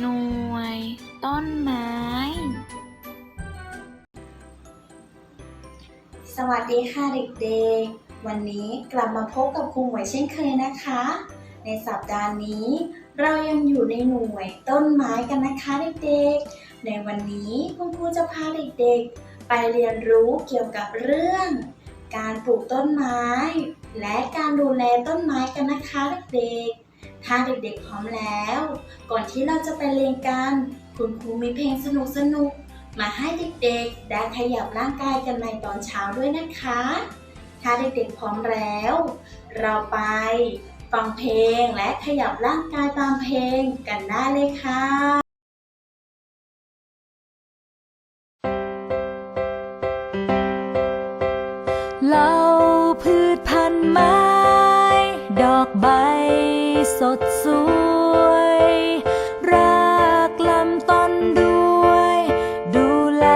หน่วย ต้นไม้ สวัสดีค่ะเด็กๆ วันนี้กลับมาพบกับครูหมวยเช่นเคยนะคะ ในสัปดาห์นี้ เรายังอยู่ในหน่วยต้นไม้กันนะคะเด็กๆ ในวันนี้คุณครูจะพาเด็กๆ ไปเรียนรู้เกี่ยวกับเรื่อง การปลูกต้นไม้ และการดูแลต้นไม้กันนะคะเด็กๆ ถ้าเด็กๆพร้อมแล้ว ก่อนที่เราจะไปเรียนกัน คุณครูมีเพลงสนุกๆมาให้เด็กๆ ได้ขยับร่างกายกันในตอนเช้าด้วยนะคะ ถ้าเด็กๆพร้อมแล้ว เราไปฟังเพลงและขยับร่างกายตามเพลงกันได้เลยค่ะเหล่าพืชพันไม้ ดอกใบ สดสวย รากลำต้นด้วย ดูแล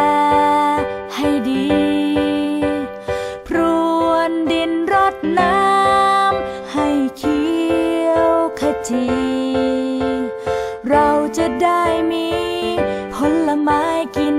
ให้ดี พรวนดินรดน้ำให้เขียวขจี เราจะได้มีผลไม้กิน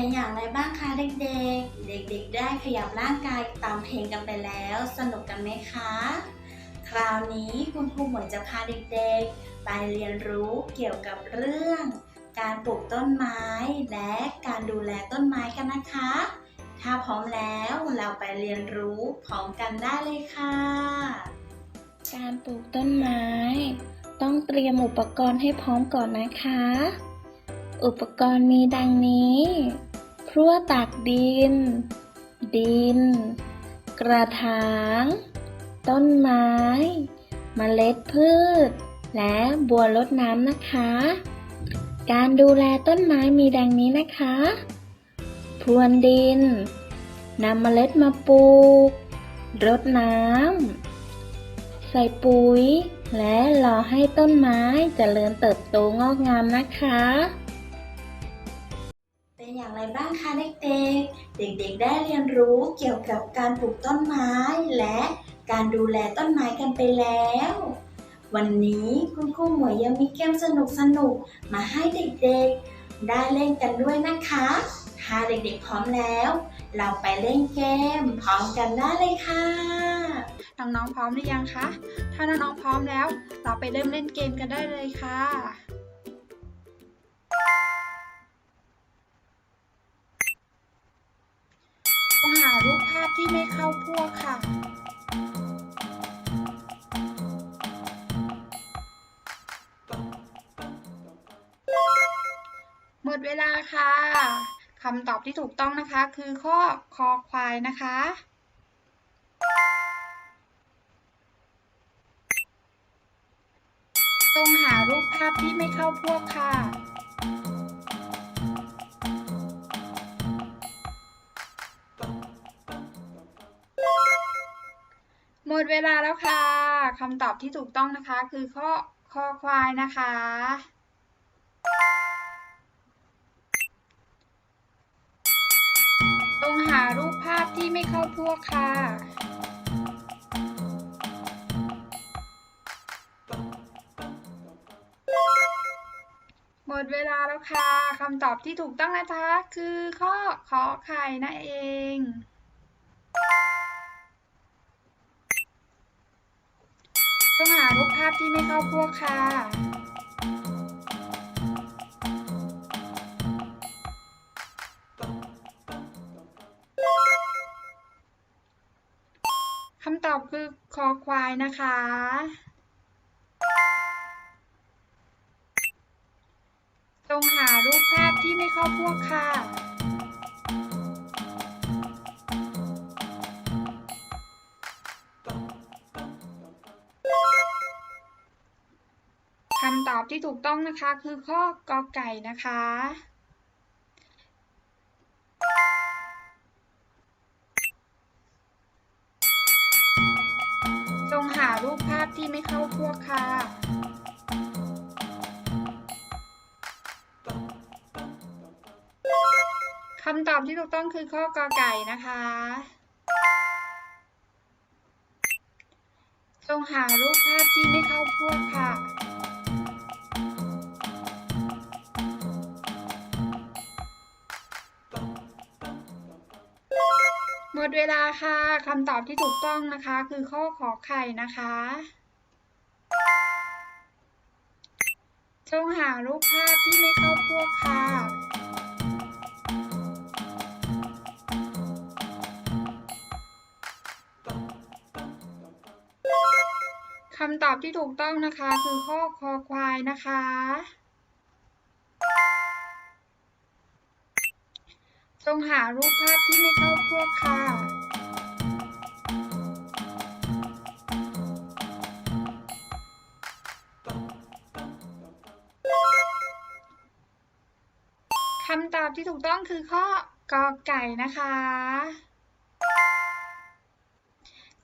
เป็นอย่างไรบ้างคะเด็กๆ เด็กๆ ได้ขยับร่างกายตามเพลงกันไปแล้ว สนุกกันไหมคะ คราวนี้คุณครูหมวยจะพาเด็กๆ ไปเรียนรู้เกี่ยวกับเรื่อง การปลูกต้นไม้และการดูแลต้นไม้กันนะคะ ถ้าพร้อมแล้วเราไปเรียนรู้พร้อมกันได้เลยค่ะ การปลูกต้นไม้ ต้องเตรียมอุปกรณ์ให้พร้อมก่อนนะคะอุปกรณ์มีดังนี้ พรั่วตักดิน ดิน กระถาง ต้นไม้เมล็ดพืช และบัวรดน้ำนะคะ การดูแลต้นไม้มีดังนี้นะคะ พรวนดินนำเมล็ดมาปลูก รดน้ำ ใส่ปุ๋ย และรอให้ต้นไม้เจริญเติบโตงอกงามนะคะ อย่างไรบ้างคะเด็กๆ เด็กๆ ได้เรียนรู้เกี่ยวกับการปลูกต้นไม้และการดูแลต้นไม้กันไปแล้ว วันนี้คุณครูหมวยยังมีเกมสนุกๆมาให้เด็กๆ ได้เล่นกันด้วยนะคะ ถ้าเด็กๆ พร้อมแล้ว เราไปเล่นเกมพร้อมกันได้เลยค่ะ น้องๆ พร้อมหรือยังคะ ถ้าน้องๆ พร้อมแล้ว เราไปเริ่มเล่นเกมกันได้เลยค่ะ พที่ไม่เข้าพวกค่ะ หมดเวลาค่ะคำตอบที่ถูกต้องนะคะคือข้อคอควายนะคะต้องหารูปภาพที่ไม่เข้าพวกค่ะ ดเวลาแล้วค่ะคำตอบที่ถูกต้องนะคะ คือข้อคอควายนะคะต้องหารูปภาพที่ไม่เข้าพวกค่ะ หมดเวลาแล้วค่ะคำตอบที่ถูกต้องนะคะ คือข้อขอไข่นั่นเอง ต้องหารูปภาพที่ไม่เข้าพวกค่ะ คำตอบคือคอควายนะคะ จงหารูปภาพที่ไม่เข้าพวกค่ะ ที่ถูกต้องนะคะคือข้อกอไก่นะคะ จงหารูปภาพที่ไม่เข้าพวกค่ะคำตอบที่ถูกต้องคือข้อกอไก่นะคะจงหารูปภาพที่ไม่เข้าพวกค่ะ หมดเวลาค่ะคำตอบที่ถูกต้องนะคะ คือข้อขอไข่นะคะ จงหารูปภาพที่ไม่เข้าพวกค่ะคำตอบที่ถูกต้องนะคะ คือข้อคอควายนะคะ จงหารูปภาพที่ไม่เข้าพวกค่ะ คำตอบที่ถูกต้องคือข้อกอไก่นะคะ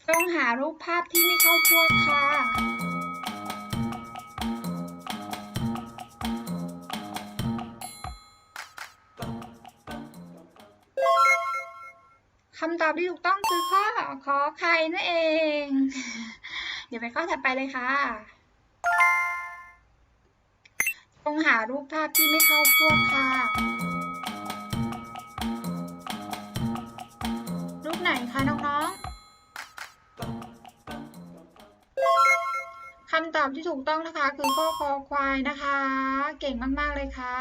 จงหารูปภาพที่ไม่เข้าพวกค่ะำตอบที่ถูกต้องคือข้อขอไข่นั่นเอง เดี๋ยวไปข้อถัดไปเลยค่ะจงหารูปภาพที่ไม่เข้าพวกค่ะ รูปไหนคะน้องๆคำตอบที่ถูกต้องนะคะ คือข้อคอควายนะคะ เก่งมากๆเลยค่ะ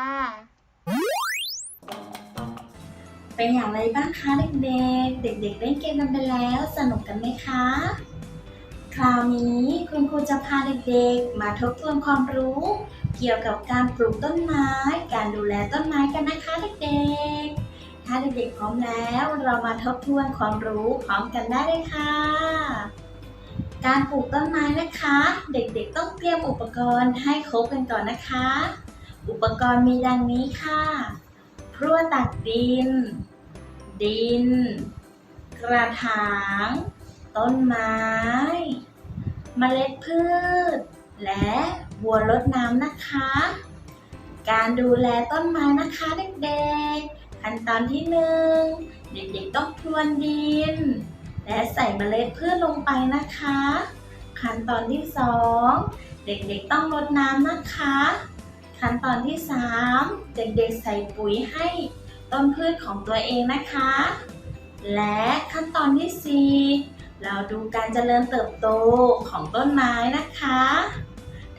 เป็นอย่างไรบ้างคะเด็กๆ เด็กๆเล่นเกมกันไปแล้วสนุกกันไหมคะ คราวนี้คุณครูจะพาเด็กๆ มาทบทวนความรู้ เกี่ยวกับการปลูกต้นไม้ การดูแลต้นไม้กันนะคะเด็กๆ ถ้าเด็กๆพร้อมแล้วเรามาทบทวนความรู้พร้อมกันได้เลยค่ะ การปลูกต้นไม้นะคะ เด็กๆ ต้องเตรียมอุปกรณ์ให้ครบกันก่อนนะคะ อุปกรณ์มีดังนี้ค่ะ พรั่วตักดิน ดิน กระถาง ต้นไม้เมล็ดพืช และบัวรดน้ำนะคะ การดูแลต้นไม้นะคะเด็กๆ ขั้นตอนที่หนึ่งเด็กๆต้องพรวนดิน และใส่เมล็ดพืชลงไปนะคะ ขั้นตอนที่สองเด็กๆต้องรดน้ำนะคะ ขั้นตอนที่ 3 เด็กๆใส่ปุ๋ยให้ต้นพืชของตัวเองนะคะ และขั้นตอนที่ 4 เราดูการเจริญเติบโตของต้นไม้นะคะ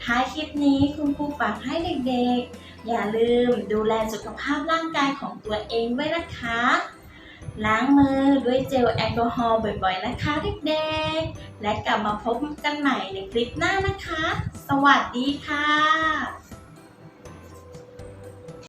ท้ายคลิปนี้คุณครูฝากให้เด็กๆ อย่าลืมดูแลสุขภาพร่างกายของตัวเองด้วยนะคะล้างมือด้วยเจลแอลกอฮอล์บ่อยๆ นะคะเด็กๆ และกลับมาพบกันใหม่ในคลิปหน้านะคะ สวัสดีค่ะ